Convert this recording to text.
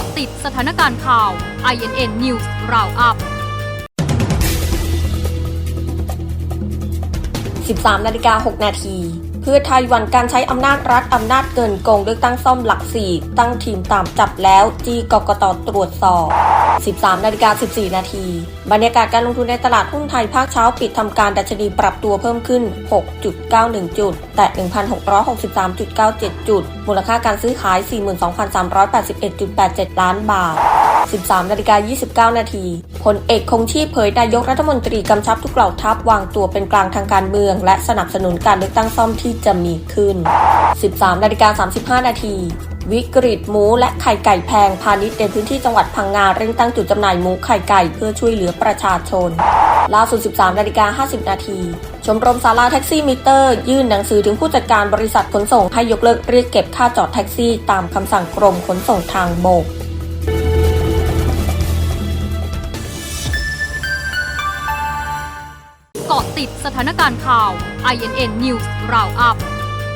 าะติดสถานการณ์ข่าว INN News Roundup 13นาฬิกา6นาทีเพื่อไทยหวันการใช้อำนาจรัฐอำนาจเกินโกงเลือกตั้งซ่อมหลักสี่ตั้งทีมตามจับแล้ว จีกกตตรวจสอบ 13นาฬิกา14 นาที บรรยากาศการลงทุนในตลาดหุ้นไทยภาคเช้าปิดทำการดัชนีปรับตัวเพิ่มขึ้น 6.91 จุด แต่ 1,663.97 จุด มูลค่าการซื้อขาย 42,381.87 ล้านบาท 13นาฬิกา29 นาทีพลเอกคงชีพเผยนายกรัฐมนตรีกำชับทุกเหล่าทัพวางตัวเป็นกลางทางการเมือง และสนับสนุนการเลือกตั้งซ่อมที่จะมีขึ้น 13นาฬิกา35 นาที วิกฤตหมูและไข่ไก่แพงพาณิชย์ในพื้นที่จังหวัดพังงาเร่งตั้งจุดจำหน่ายหมูไข่ไก่เพื่อช่วยเหลือประชาชนล่าสุด 13นาฬิกา50 นาที ชมรมสาราแท็กซี่มิเตอร์ ยื่นหนังสือถึงผู้จัดการบริษัทขนส่งให้ยกเลิกเรียกเก็บค่าจอดแท็กซี่ตามคำสั่งกรมขนส่งทางบกเกาะติดสถานการณ์ข่าว INN News Roundup